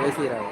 பேசுகிறார்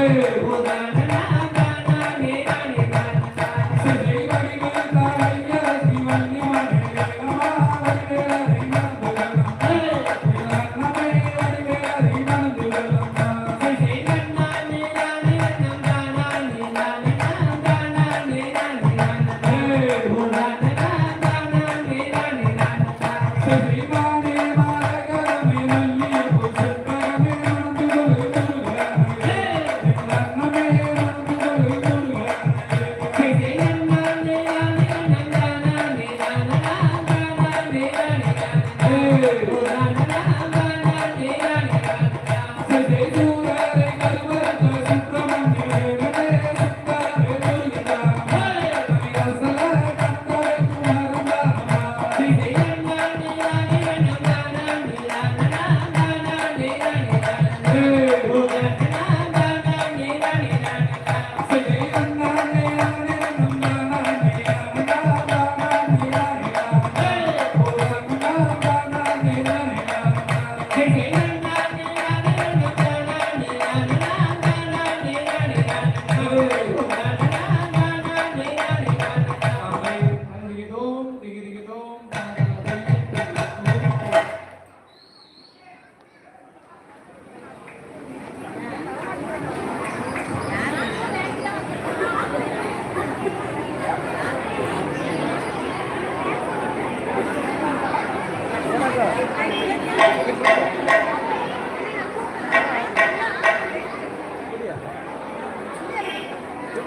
诶我在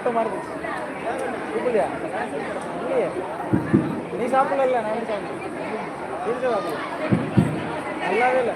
கூட்டமாக இருந்துச்சு. இல்லையா? இல்லையே? நீ சாப்பிடல நான் சாப்பிடுவேன் நல்லாவே இல்லை.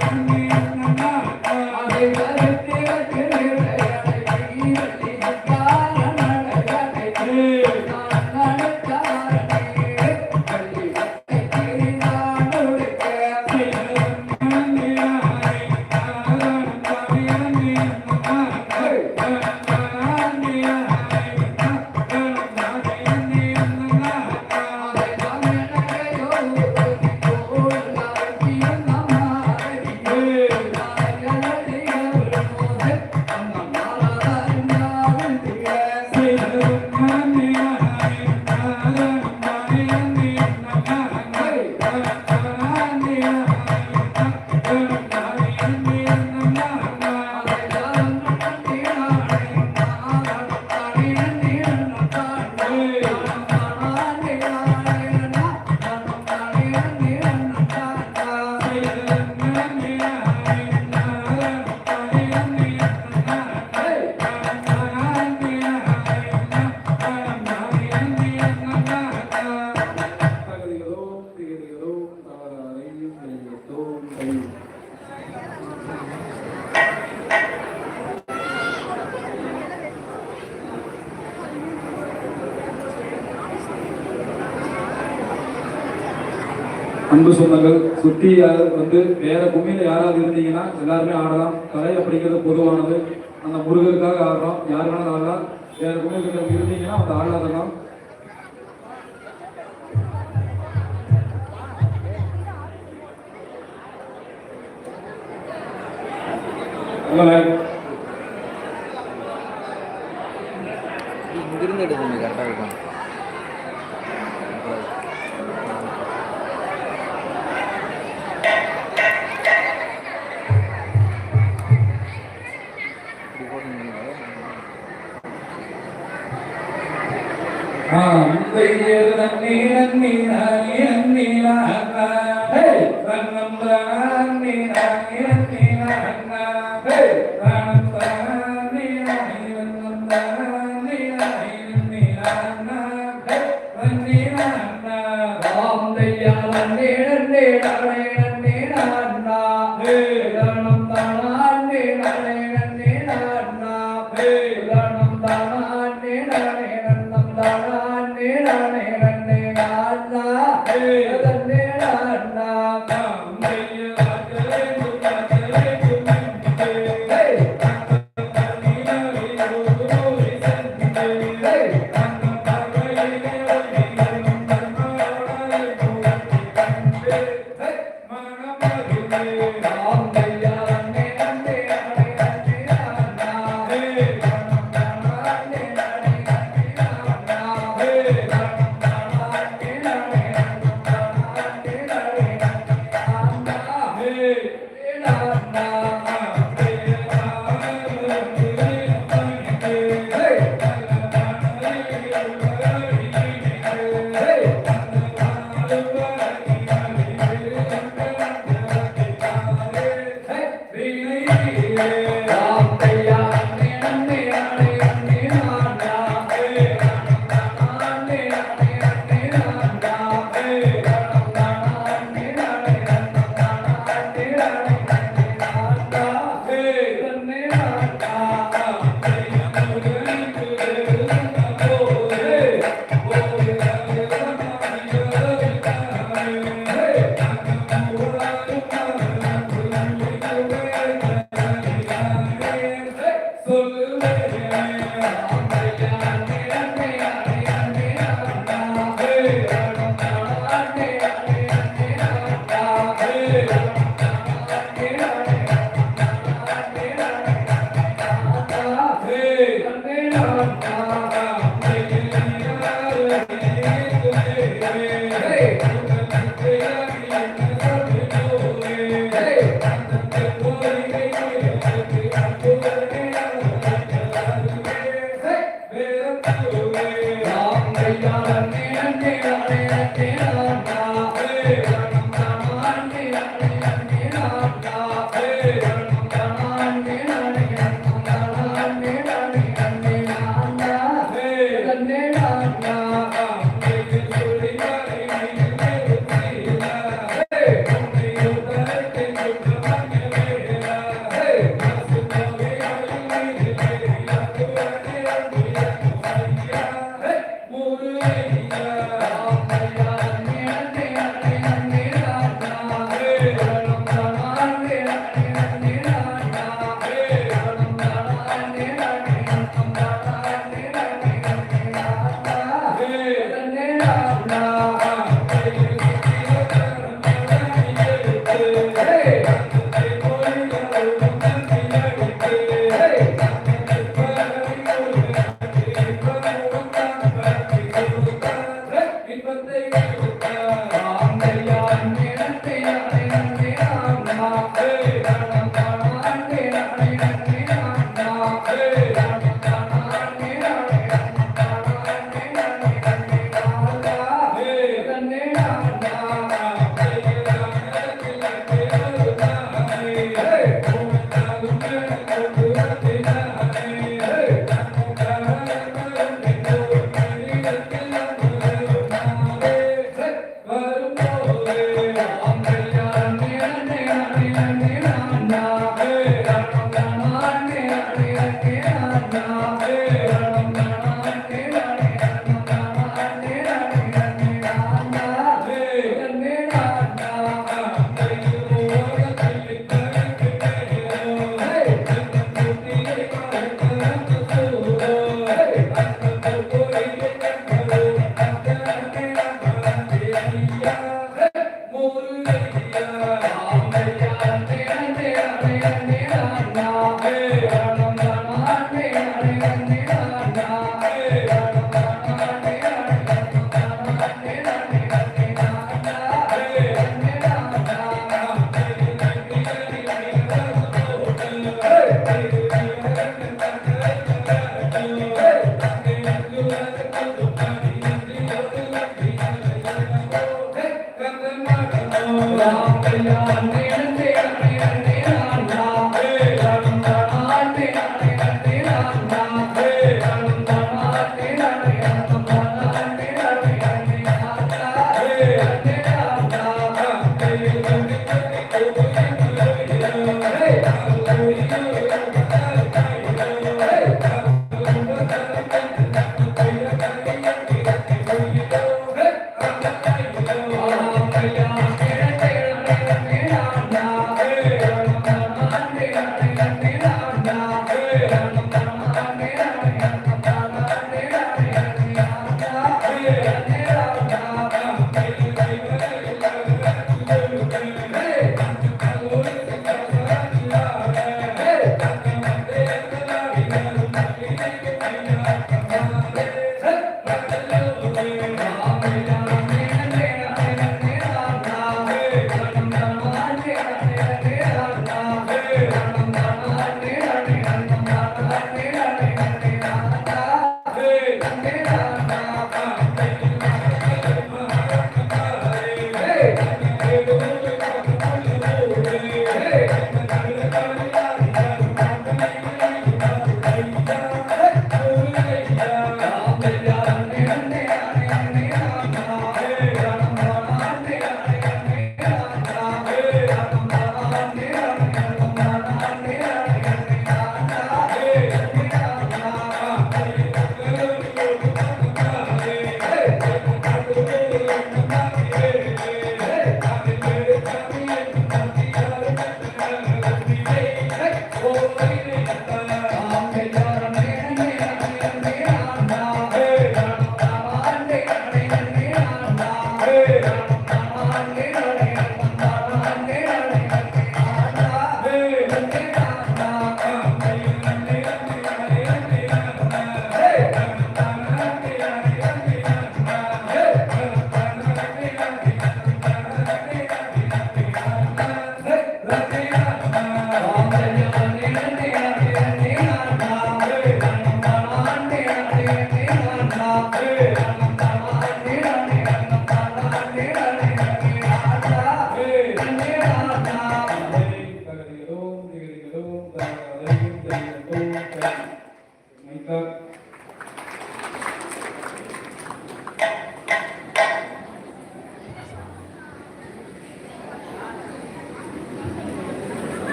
Thank you. Yeah. அன்பு சொந்தங்கள் வந்து வேற கும்மியில் யாராவது இருந்தீங்கன்னா எல்லாருமே ஆடலாம். கலை அப்படிங்கிறது பொதுவானது. அந்த முருகருக்காக ஆடுறோம். யார் வேணாலும் ஆடலாம். வேற கும்மியில் இருந்தீங்கன்னா அந்த ஆடலாம். Thank நன்னே நன்னே நாட்டா Amen. Thank you.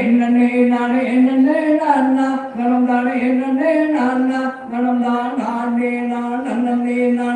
என்னே நானே என்னே நான் நடந்தானே என்னே நான் நடந்தான் நானே நான் அண்ணனே நான்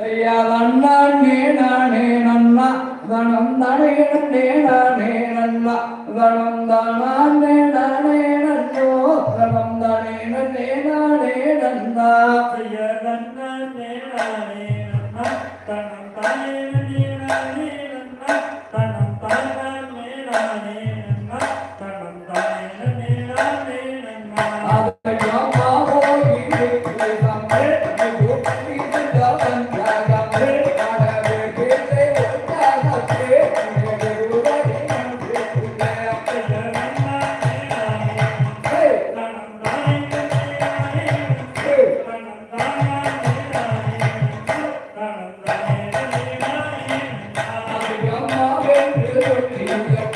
நன்னே நானே நன்னா தனம் தானே நன்னே நானே நன்னா தனம் தானே Gracias.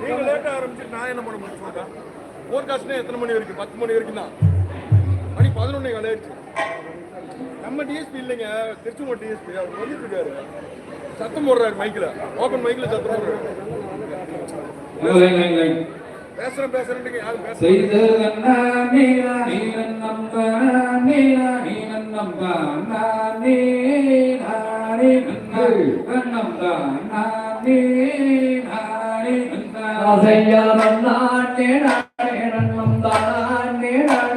நீங்க லேட்டா ஆரம்பிச்சு நான் என்ன பண்ண முடியும் சொல்றேன் போர்காஸ்ட்னா எத்தனை மணி வரைக்கும்? பத்து மணி வரைக்கும் தான் மணி பதினொன்னே கால ஆயிடுச்சு. நம்ம டிஎஸ்பி இல்லைங்க. திருச்செங்கோடு டிஎஸ்பி அவர் வந்துட்டு இருக்காரு. சத்தம் போடுறாரு மைக்ல ஓப்பன் மைக்ல சத்தம் போடுறாரு. பேசுறேன் பேசுறேன் யாரும் பேசுறேன் நீனானே நன்னம் தானா நீனானே நன்னா நானே நானே நன்னம் தானே நானே